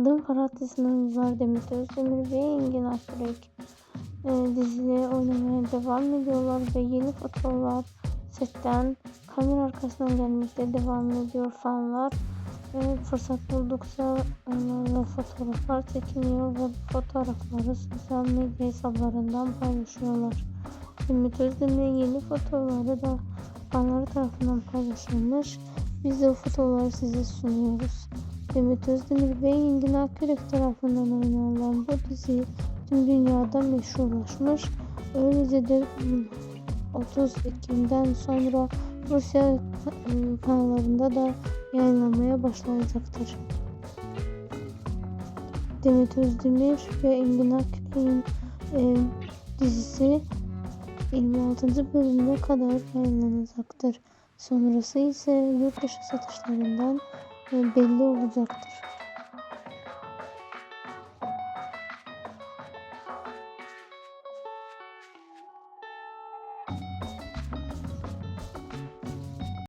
Adım Ferhat oyuncuları Demet Özdemir ve Engin Akyürek e, dizide oynamaya devam ediyorlar ve yeni fotoğraflar setten kamera arkasından gelmekte devam ediyor fanlar. E, fırsat buldukça onlarla fotoğraflar çekiniyor ve fotoğrafları sosyal medya hesaplarından paylaşıyorlar. Demet Özdemir'in yeni fotoğrafları da fanları tarafından paylaşılmış. Biz de o fotoğrafları size sunuyoruz. Demet Özdemir ve Engin Akyürek tarafından oynanan bu dizi tüm dünyada meşhurlaşmış. Öylece de 30 Ekim'den sonra Rusya e, kanallarında da yayınlanmaya başlayacaktır. Demet Özdemir ve Engin Akyürek'in e, dizisi 26. bölümüne kadar yayınlanacaktır. Sonrası ise yurt dışı satışlarından belli olacaktır.